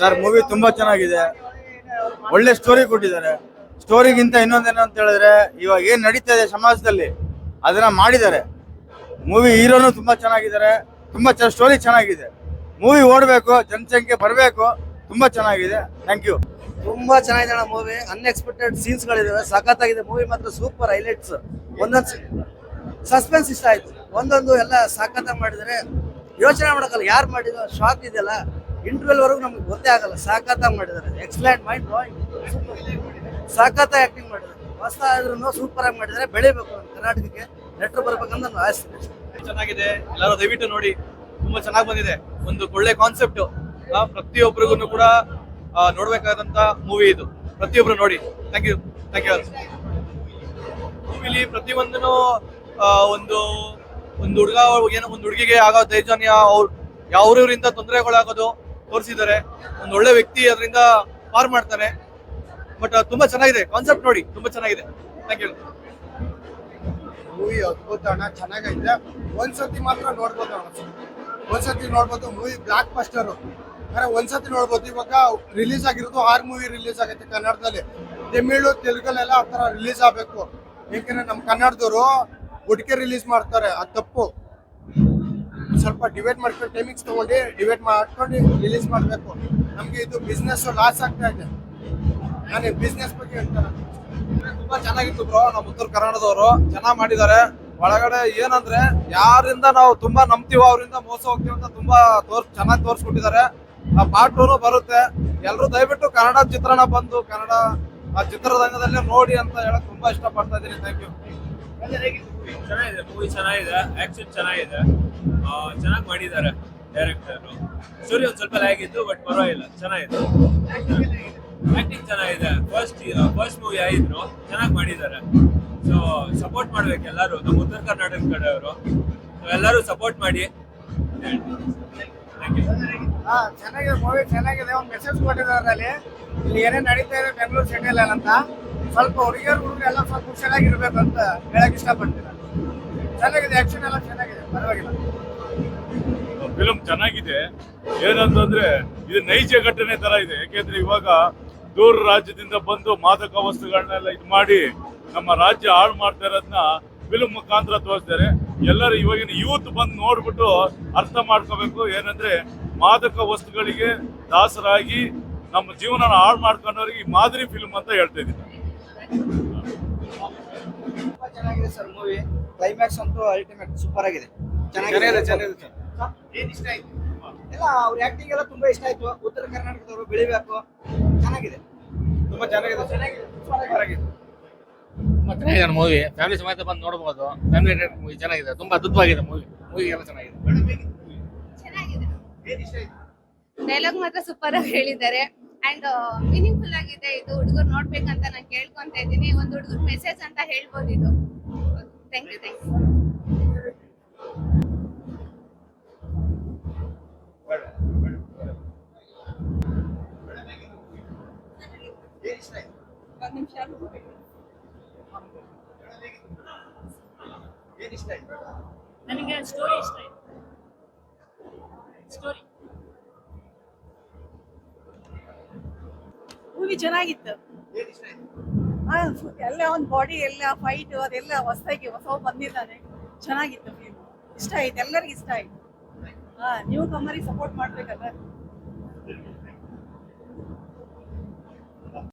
Sir movie ತುಂಬಾ ಚೆನ್ನಾಗಿದೆ. ಒಳ್ಳೆ ಸ್ಟೋರಿ ಕೊಟ್ಟಿದ್ದಾರೆ. ಸ್ಟೋರಿಗಿಂತ ಇನ್ನೊಂದೇನು ಅಂತ ಹೇಳಿದ್ರೆ, ಇವಾಗ ಏನ್ ನಡೀತಾ ಇದೆ ಸಮಾಜದಲ್ಲಿ, ಅದನ್ನ ಮಾಡಿದ್ದಾರೆ. ಮೂವಿ ಹೀರೋನು ತುಂಬಾ ಚೆನ್ನಾಗಿದ್ದಾರೆ. ತುಂಬಾ ಸ್ಟೋರಿ ಚೆನ್ನಾಗಿದೆ. ಮೂವಿ ಓಡಬೇಕು, ಜನಸಂಖ್ಯೆ ಬರಬೇಕು, ತುಂಬಾ ಚೆನ್ನಾಗಿದೆ. ಥ್ಯಾಂಕ್ ಯು ತುಂಬಾ ಚೆನ್ನಾಗಿದೆ ಅಣ್ಣ ಮೂವಿ ಅನ್ಎಕ್ಸ್ಪೆಕ್ಟೆಡ್ ಸೀನ್ಸ್ ಗಳಿದಾವೆ. ಸಖತ್ತಾಗಿದೆ. ಮೂವಿ ಮಾತ್ರ ಸೂಪರ್ ಹೈಲೈಟ್ಸ್ ಒಂದೊಂದು ಸಸ್ಪೆನ್ಸ್ ಇಷ್ಟ ಆಯ್ತು. ಒಂದೊಂದು ಎಲ್ಲ ಸಖತ್ತಾಗಿ ಮಾಡಿದರೆ ಯೋಚನೆ ಮಾಡೋಕ್ಕಲ್ಲ. ಯಾರು ಮಾಡಿದ್ರು ಶಾಕ್ ಇದೆಯಲ್ಲ. ಇಂಟರ್ವೆಲ್ ವರೆಗೂ ನಮ್ಗೆ ಗೊತ್ತೇ ಆಗಲ್ಲ. ಸಾಕತ್ತಾಗಿ ಮಾಡಿದ್ದಾರೆ. ಎಕ್ಸಲೆಂಟ್ ಮೈಂಡ್ ಡ್ರಾಯಿಂಗ್ ಸಖತ್ತಾಗಿ ಆಕ್ಟಿಂಗ್ ಮಾಡಿದ್ದಾರೆ. ಹೊಸ ಆದ್ರೂ ಸೂಪರ್ ಆಗಿ ಮಾಡಿದ್ದಾರೆ. ಬೆಳಿಬೇಕು ಕರ್ನಾಟಕಕ್ಕೆ. ನೆಟ್ರು ಬರ್ಬೇಕಂತ ನಾನು ಆಸೆ. ಚೆನ್ನಾಗಿದೆ. ಎಲ್ಲರೂ ದಯವಿಟ್ಟು ನೋಡಿ. ತುಂಬಾ ಚೆನ್ನಾಗಿ ಬಂದಿದೆ. ಒಂದು ಒಳ್ಳೆ ಕಾನ್ಸೆಪ್ಟ್ ಪ್ರತಿಯೊಬ್ಬರಿಗೂ ಕೂಡ ನೋಡ್ಬೇಕಾದಂತ ಮೂವಿ ಇದು. ಪ್ರತಿಯೊಬ್ರು ನೋಡಿ. ಥ್ಯಾಂಕ್ ಯು ಥ್ಯಾಂಕ್ ಯು ಮೂವಿಲಿ ಪ್ರತಿಯೊಂದನು ಆ, ಒಂದು ಒಂದು ಹುಡುಗ ಏನೋ ಒಂದು ಹುಡುಗಿಗೆ ಆಗೋ ದೈಜನ್ಯ ಅವ್ರು ಯಾವ್ರಿಂದ ತೊಂದರೆಗಳಾಗೋದು ತೋರಿಸಿದ್ದಾರೆ. ಒಂದು ಒಳ್ಳೆ ವ್ಯಕ್ತಿ ಅದರಿಂದ ಪಾರ್ ಮಾಡ್ತಾನೆ. ಬಟ್ ತುಂಬಾ ಚೆನ್ನಾಗಿದೆ. ಕಾನ್ಸೆಪ್ಟ್ ನೋಡಿ, ತುಂಬಾ ಚೆನ್ನಾಗಿದೆ. ಥ್ಯಾಂಕ್ ಯು ಮೂವಿ ಅದ್ಭುತ ಅಣ್ಣ, ಚೆನ್ನಾಗೈತೆ. ಒಂದ್ಸತಿ ಮಾತ್ರ ನೋಡ್ಬೋದು ಅಣ್ಣ. ಒಂದ್ಸತಿ ನೋಡ್ಬೋದು ಮೂವಿ ಬ್ಲಾಕ್ ಬಸ್ಟರ್ ಅಂದ್ರೆ ಒಂದ್ಸತಿ ನೋಡ್ಬೋದು. ಇವಾಗ ರಿಲೀಸ್ ಆಗಿರೋದು ಆರ್ ಮೂವಿ ರಿಲೀಸ್ ಆಗೈತೆ ಕನ್ನಡದಲ್ಲಿ. ತಮಿಳು, ತೆಲುಗಲ್ಲೆಲ್ಲ ಆ ಥರ ರಿಲೀಸ್ ಆಗಬೇಕು. ಏಕೆಂದ್ರೆ ನಮ್ಮ ಕನ್ನಡದವರು ಹುಡುಕೆ ರಿಲೀಸ್ ಮಾಡ್ತಾರೆ. ಅದು ತಪ್ಪು. ಸ್ವಲ್ಪ ಡಿವೈಡ್ ಮಾಡ್ಕೊಂಡು ಟೈಮಿಂಗ್ಸ್ ತಗೊಂಡು ಡಿವೈಡ್ ಮಾಡ್ಕೊಂಡು ರಿಲೀಸ್ ಮಾಡಬೇಕು. ನಮಗೆ ಇದು ಬಿಸ್ನೆಸ್ ಲಾಸ್ ಆಗ್ತಾ ಇದೆ. ನಾನು ಬಿಸ್ನೆಸ್ ಬಗ್ಗೆ ಹೇಳ್ತಾರೆ ತುಂಬಾ ಚೆನ್ನಾಗಿತ್ತು ಬ್ರೋ ನಮ್ಮ ಉತ್ತರ ಕನ್ನಡದವರು ಚೆನ್ನಾಗಿ ಮಾಡಿದ್ದಾರೆ. ಒಳಗಡೆ ಏನಂದ್ರೆ ಯಾರಿಂದ ನಾವು ತುಂಬಾ ನಂಬ್ತೀವೋ ಅವರಿಂದ ಮೋಸ ಹೋಗ್ತೀವಿ ಅಂತ ತುಂಬಾ ತೋರ್ಸ್ ಚೆನ್ನಾಗಿ ತೋರಿಸ್ಕೊಟ್ಟಿದ್ದಾರೆ. ಆ ಪಾರ್ಟ್ ಟೂನು ಬರುತ್ತೆ. ಎಲ್ಲರೂ ದಯವಿಟ್ಟು ಕನ್ನಡ ಚಿತ್ರಣ ಬಂದು ಕನ್ನಡ ಆ ಚಿತ್ರರಂಗದಲ್ಲೇ ನೋಡಿ ಅಂತ ಹೇಳಕ್ ತುಂಬಾ ಇಷ್ಟಪಡ್ತಾ ಇದ್ದೀನಿ. ಥ್ಯಾಂಕ್ ಯು ಚೆನ್ನಾಗಿದೆ ಮೂವಿ ಚೆನ್ನಾಗಿದೆ ಆಕ್ಷನ್ ಚೆನ್ನಾಗಿದೆ. ಚೆನ್ನಾಗಿ ಮಾಡಿದ್ದಾರೆ ಡೈರೆಕ್ಟರ್ ಸೂರ್ಯ ಒಂದು ಸ್ವಲ್ಪ ಲ್ಯಾಗ್ ಇತ್ತು ಬಟ್ ಪರವಾಗಿಲ್ಲ, ಚೆನ್ನಾಗಿದೆ. ಆಕ್ಟಿಂಗ್ ಚೆನ್ನಾಗಿದೆ. ಫಸ್ಟ್ ಫಸ್ಟ್ ಮೂವಿ ಆಗಿದ್ರು, ಚೆನ್ನಾಗಿ ಮಾಡಿದ್ದಾರೆ. ಸೊ ಸಪೋರ್ಟ್ ಮಾಡ್ಬೇಕು ಎಲ್ಲರೂ, ನಮ್ಮ ಉತ್ತರ ಕರ್ನಾಟಕ ಕಡೆಯವರು. ಎಲ್ಲರೂ ಸಪೋರ್ಟ್ ಮಾಡಿ. ಚೆನ್ನಾಗಿದೆ ಮೂವಿ ಚೆನ್ನಾಗಿದೆ. ಒಂದು ಮೆಸೇಜ್ ಕೊಟ್ಟಿದ್ದಾರೆ ಇಲ್ಲಿ ಏನೇನು ನಡೀತಾ ಇದೆ ಬೆಂಗಳೂರು ಸಿಟಿಯಲ್ಲಿ ಅಂತ. ಸ್ವಲ್ಪ ಹುಡುಗಿಯರು ಹುಡುಗರು ಎಲ್ಲ ಸ್ವಲ್ಪ ಹುಷಾರಾಗಿರ್ಬೇಕಂತ ಹೇಳಕ್ ಇಷ್ಟಪಡ್ತೀನಿ ಚೆನ್ನಾಗಿದೆ ಆಕ್ಷನ್ ಎಲ್ಲ ಚೆನ್ನಾಗಿದೆ. ಪರವಾಗಿಲ್ಲ. ಫಿಲಂ ಚೆನ್ನಾಗಿದೆ. ಏನಂತಂದ್ರೆ, ಇದು ನೈಜ ಘಟನೆ ತರ ಇದೆ. ಯಾಕೆಂದ್ರೆ ಇವಾಗ ದೂರ ರಾಜ್ಯದಿಂದ ಬಂದು ಮಾದಕ ವಸ್ತುಗಳನ್ನೆಲ್ಲ ಇದು ಮಾಡಿ ನಮ್ಮ ರಾಜ್ಯ ಹಾಳು ಮಾಡ್ತಾ ಇರೋದನ್ನ ಫಿಲಮ್ ಮುಖಾಂತರ ತೋರಿಸ್ತಾರೆ. ಎಲ್ಲರೂ ಇವಾಗಿನ ಯೂತ್ ಬಂದು ನೋಡ್ಬಿಟ್ಟು ಅರ್ಥ ಮಾಡ್ಕೋಬೇಕು. ಏನಂದ್ರೆ, ಮಾದಕ ವಸ್ತುಗಳಿಗೆ ದಾಸರಾಗಿ ನಮ್ಮ ಜೀವನ ಹಾಳು ಮಾಡ್ಕೊಂಡವ್ರಿಗೆ ಮಾದರಿ ಫಿಲ್ಮ್ ಅಂತ ಹೇಳ್ತಾ ಇದ್ದೀನಿ. ತುಂಬಾ ಚೆನ್ನಾಗಿದೆ ಸರ್ ಮೂವಿ ಕ್ಲೈಮ್ಯಾಕ್ಸ್ ಅಂತೂ ಅಲ್ಟಿಮೇಟ್ ಸೂಪರ್ ಆಗಿದೆ. ಚೆನ್ನಾಗಿದೆ. ಚೆನ್ನಾಗಿದೆ ಎಲ್ಲ ಅವ್ರ ಆಕ್ಟಿಂಗ್ ಎಲ್ಲ ತುಂಬಾ ಇಷ್ಟ ಆಯ್ತು. ಉತ್ತರ ಕರ್ನಾಟಕದವರು ಬೆಳಿಬೇಕು. ಚೆನ್ನಾಗಿದೆ. ತುಂಬಾ ಚೆನ್ನಾಗಿದೆ. ಚೆನ್ನಾಗಿದೆ. ಸೂಪರ್ ಆಗಿದೆ. ತುಂಬಾ ಚೆನ್ನಾಗಿದೆ ಮೂವಿ ಫ್ಯಾಮಿಲಿ ಸಮೇತ ಬಂದು ನೋಡಬಹುದು ಫ್ಯಾಮಿಲಿ ಮೂವಿ ಚೆನ್ನಾಗಿದೆ. ತುಂಬಾ ಅದ್ಭುತವಾಗಿದೆ ಮೂವಿ ಮೂವಿ ಎಲ್ಲ ಚೆನ್ನಾಗಿದೆ. ಚೆನ್ನಾಗಿದೆ. ಡೈಲಾಗ್ ಮಾತ್ರ ಸೂಪರ್ ಆಗಿ ಹೇಳಿದ್ದಾರೆ. ಅಂಡ್ ಮೀನಿಂಗ್ಫುಲ್ ಆಗಿದೆ ಇದು ಹುಡುಗರು ನೋಡ್ಬೇಕಂತ ನಾನು ಕೇಳ್ಕೊಂತ ಇದ್ದೀನಿ. ಒಂದು ಹುಡುಗರ ಮೆಸೇಜ್ ಅಂತ ಹೇಳ್ಬೋದು ಇದು. ಥ್ಯಾಂಕ್ ಯು ಥ್ಯಾಂಕ್ ಯು ನನಗೆ ಸ್ಟೋರಿ ಇಷ್ಟ ಆಯ್ತು. ಸ್ಟೋರಿ ಮೂವಿ ಚೆನ್ನಾಗಿತ್ತು. ಎಲ್ಲ ಒಂದು ಬಾಡಿ ಎಲ್ಲ ಫೈಟ್ ಅದೆಲ್ಲ ಹೊಸದಾಗಿ ಹೊಸ ಬಂದಿದ್ದಾನೆ. ಚೆನ್ನಾಗಿತ್ತು ಇಷ್ಟ ಆಯ್ತು, ಎಲ್ಲರಿಗೂ ಇಷ್ಟ ಆಯ್ತು. ಹಾ ನೀವು ಕಮ್ಮರಿಗೆ ಸಪೋರ್ಟ್ ಮಾಡ್ಬೇಕಲ್ಲ